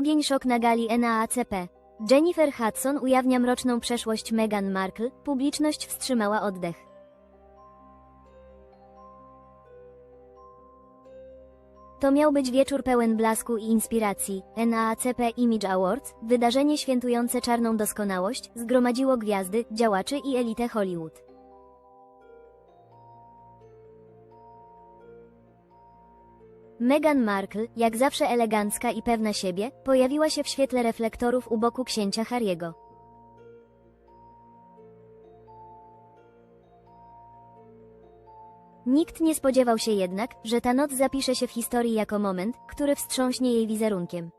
Ogień szok na gali NAACP. Jennifer Hudson ujawnia mroczną przeszłość Meghan Markle, publiczność wstrzymała oddech. To miał być wieczór pełen blasku i inspiracji. NAACP Image Awards, wydarzenie świętujące czarną doskonałość, zgromadziło gwiazdy, działaczy i elitę Hollywood. Meghan Markle, jak zawsze elegancka i pewna siebie, pojawiła się w świetle reflektorów u boku księcia Harry'ego. Nikt nie spodziewał się jednak, że ta noc zapisze się w historii jako moment, który wstrząśnie jej wizerunkiem.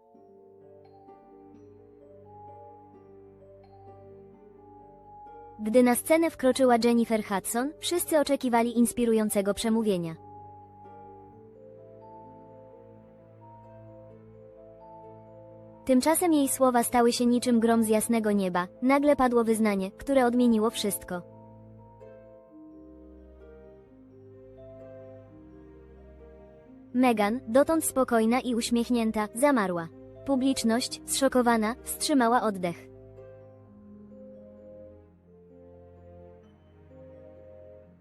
Gdy na scenę wkroczyła Jennifer Hudson, wszyscy oczekiwali inspirującego przemówienia. Tymczasem jej słowa stały się niczym grom z jasnego nieba, nagle padło wyznanie, które odmieniło wszystko. Megan, dotąd spokojna i uśmiechnięta, zamarła. Publiczność, zszokowana, wstrzymała oddech.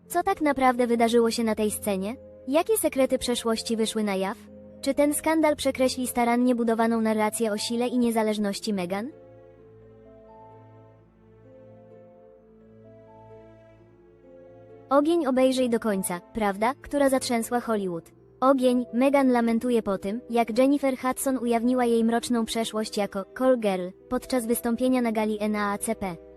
Co tak naprawdę wydarzyło się na tej scenie? Jakie sekrety przeszłości wyszły na jaw? Czy ten skandal przekreśli starannie budowaną narrację o sile i niezależności Meghan? Ogień obejrzyj do końca, prawda, która zatrzęsła Hollywood. Ogień, Meghan lamentuje po tym, jak Jennifer Hudson ujawniła jej mroczną przeszłość jako call girl podczas wystąpienia na gali NAACP.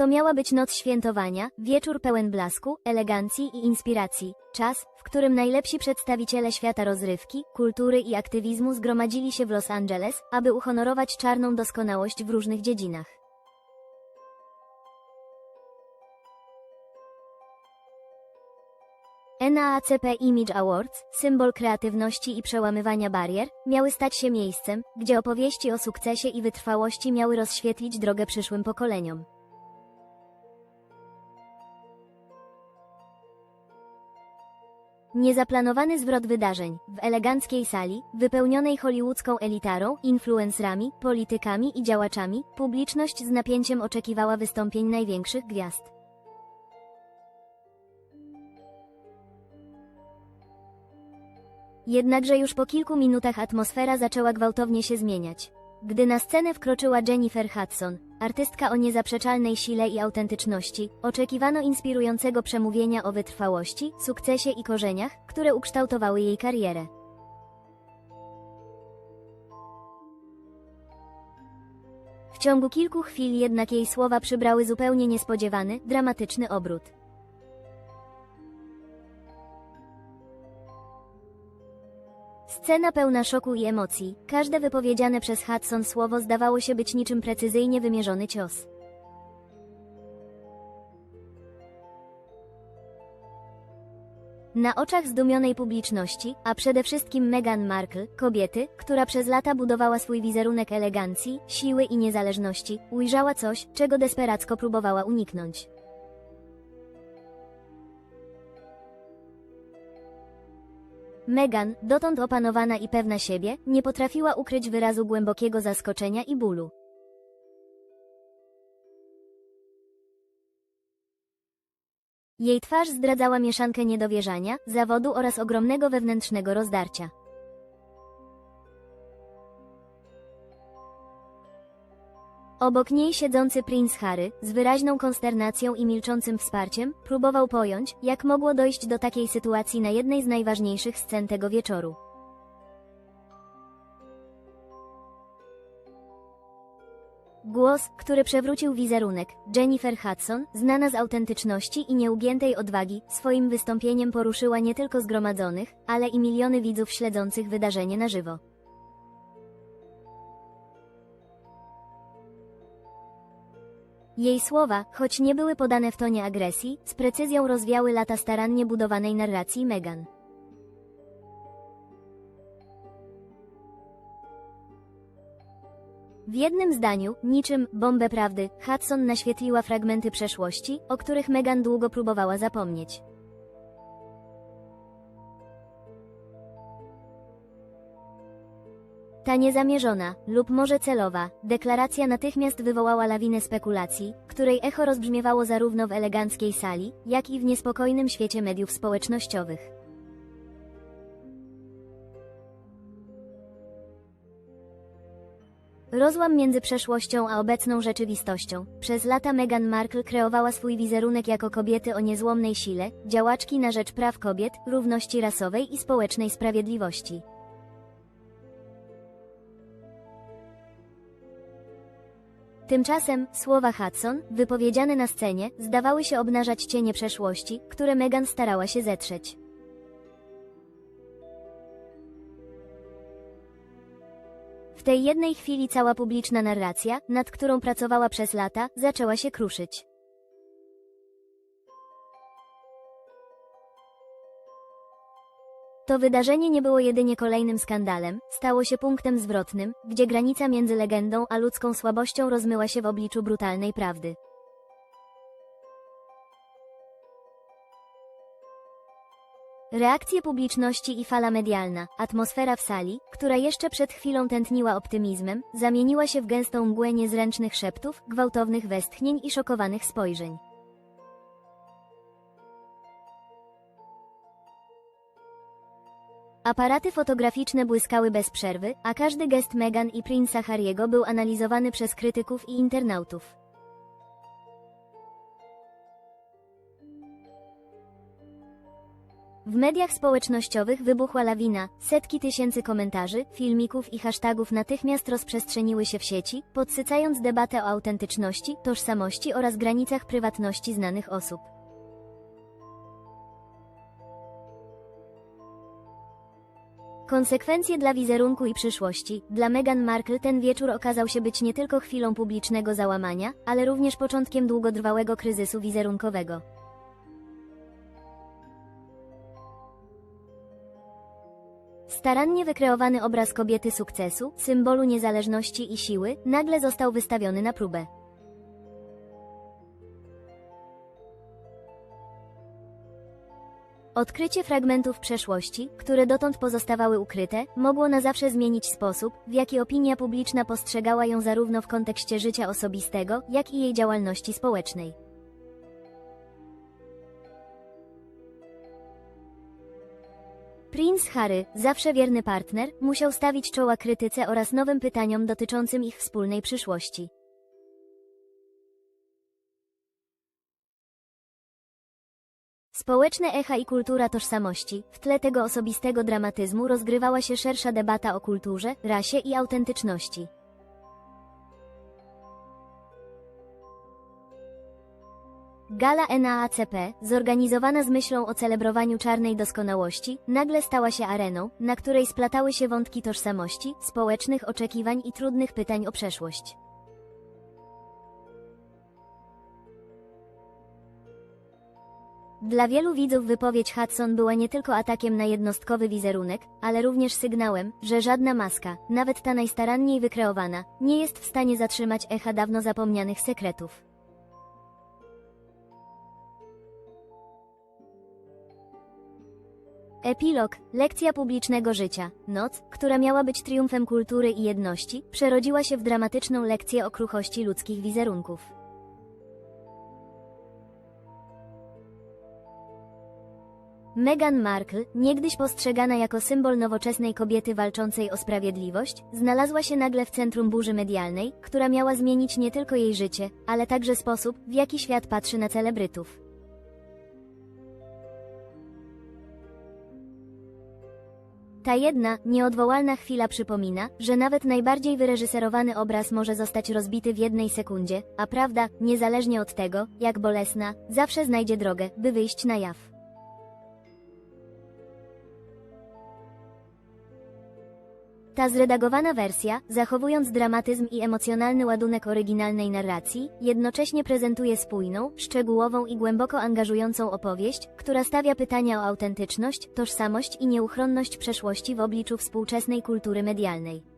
To miała być noc świętowania, wieczór pełen blasku, elegancji i inspiracji, czas, w którym najlepsi przedstawiciele świata rozrywki, kultury i aktywizmu zgromadzili się w Los Angeles, aby uhonorować czarną doskonałość w różnych dziedzinach. NAACP Image Awards, symbol kreatywności i przełamywania barier, miały stać się miejscem, gdzie opowieści o sukcesie i wytrwałości miały rozświetlić drogę przyszłym pokoleniom. Niezaplanowany zwrot wydarzeń, w eleganckiej sali, wypełnionej hollywoodzką elitarą, influencerami, politykami i działaczami, publiczność z napięciem oczekiwała wystąpień największych gwiazd. Jednakże już po kilku minutach atmosfera zaczęła gwałtownie się zmieniać. Gdy na scenę wkroczyła Jennifer Hudson, artystka o niezaprzeczalnej sile i autentyczności, oczekiwano inspirującego przemówienia o wytrwałości, sukcesie i korzeniach, które ukształtowały jej karierę. W ciągu kilku chwil jednak jej słowa przybrały zupełnie niespodziewany, dramatyczny obrót. Scena pełna szoku i emocji. Każde wypowiedziane przez Hudson słowo zdawało się być niczym precyzyjnie wymierzony cios. Na oczach zdumionej publiczności, a przede wszystkim Meghan Markle, kobiety, która przez lata budowała swój wizerunek elegancji, siły i niezależności, ujrzała coś, czego desperacko próbowała uniknąć. Meghan, dotąd opanowana i pewna siebie, nie potrafiła ukryć wyrazu głębokiego zaskoczenia i bólu. Jej twarz zdradzała mieszankę niedowierzania, zawodu oraz ogromnego wewnętrznego rozdarcia. Obok niej siedzący princ Harry, z wyraźną konsternacją i milczącym wsparciem, próbował pojąć, jak mogło dojść do takiej sytuacji na jednej z najważniejszych scen tego wieczoru. Głos, który przewrócił wizerunek, Jennifer Hudson, znana z autentyczności i nieugiętej odwagi, swoim wystąpieniem poruszyła nie tylko zgromadzonych, ale i miliony widzów śledzących wydarzenie na żywo. Jej słowa, choć nie były podane w tonie agresji, z precyzją rozwiały lata starannie budowanej narracji Meghan. W jednym zdaniu, niczym bombę prawdy, Hudson naświetliła fragmenty przeszłości, o których Meghan długo próbowała zapomnieć. Ta niezamierzona, lub może celowa, deklaracja natychmiast wywołała lawinę spekulacji, której echo rozbrzmiewało zarówno w eleganckiej sali, jak i w niespokojnym świecie mediów społecznościowych. Rozłam między przeszłością a obecną rzeczywistością. Przez lata Meghan Markle kreowała swój wizerunek jako kobiety o niezłomnej sile, działaczki na rzecz praw kobiet, równości rasowej i społecznej sprawiedliwości. Tymczasem słowa Hudson, wypowiedziane na scenie, zdawały się obnażać cienie przeszłości, które Meghan starała się zetrzeć. W tej jednej chwili cała publiczna narracja, nad którą pracowała przez lata, zaczęła się kruszyć. To wydarzenie nie było jedynie kolejnym skandalem, stało się punktem zwrotnym, gdzie granica między legendą a ludzką słabością rozmyła się w obliczu brutalnej prawdy. Reakcje publiczności i fala medialna, atmosfera w sali, która jeszcze przed chwilą tętniła optymizmem, zamieniła się w gęstą mgłę niezręcznych szeptów, gwałtownych westchnień i szokowanych spojrzeń. Aparaty fotograficzne błyskały bez przerwy, a każdy gest Meghan i Prince'a Harry'ego był analizowany przez krytyków i internautów. W mediach społecznościowych wybuchła lawina, setki tysięcy komentarzy, filmików i hashtagów natychmiast rozprzestrzeniły się w sieci, podsycając debatę o autentyczności, tożsamości oraz granicach prywatności znanych osób. Konsekwencje dla wizerunku i przyszłości. Dla Meghan Markle ten wieczór okazał się być nie tylko chwilą publicznego załamania, ale również początkiem długotrwałego kryzysu wizerunkowego. Starannie wykreowany obraz kobiety sukcesu, symbolu niezależności i siły, nagle został wystawiony na próbę. Odkrycie fragmentów przeszłości, które dotąd pozostawały ukryte, mogło na zawsze zmienić sposób, w jaki opinia publiczna postrzegała ją zarówno w kontekście życia osobistego, jak i jej działalności społecznej. Prince Harry, zawsze wierny partner, musiał stawić czoła krytyce oraz nowym pytaniom dotyczącym ich wspólnej przyszłości. Społeczne echa i kultura tożsamości. W tle tego osobistego dramatyzmu rozgrywała się szersza debata o kulturze, rasie i autentyczności. Gala NAACP, zorganizowana z myślą o celebrowaniu czarnej doskonałości, nagle stała się areną, na której splatały się wątki tożsamości, społecznych oczekiwań i trudnych pytań o przeszłość. Dla wielu widzów wypowiedź Hudson była nie tylko atakiem na jednostkowy wizerunek, ale również sygnałem, że żadna maska, nawet ta najstaranniej wykreowana, nie jest w stanie zatrzymać echa dawno zapomnianych sekretów. Epilog, lekcja publicznego życia, noc, która miała być triumfem kultury i jedności, przerodziła się w dramatyczną lekcję o kruchości ludzkich wizerunków. Meghan Markle, niegdyś postrzegana jako symbol nowoczesnej kobiety walczącej o sprawiedliwość, znalazła się nagle w centrum burzy medialnej, która miała zmienić nie tylko jej życie, ale także sposób, w jaki świat patrzy na celebrytów. Ta jedna, nieodwołalna chwila przypomina, że nawet najbardziej wyreżyserowany obraz może zostać rozbity w jednej sekundzie, a prawda, niezależnie od tego, jak bolesna, zawsze znajdzie drogę, by wyjść na jaw. Ta zredagowana wersja, zachowując dramatyzm i emocjonalny ładunek oryginalnej narracji, jednocześnie prezentuje spójną, szczegółową i głęboko angażującą opowieść, która stawia pytania o autentyczność, tożsamość i nieuchronność przeszłości w obliczu współczesnej kultury medialnej.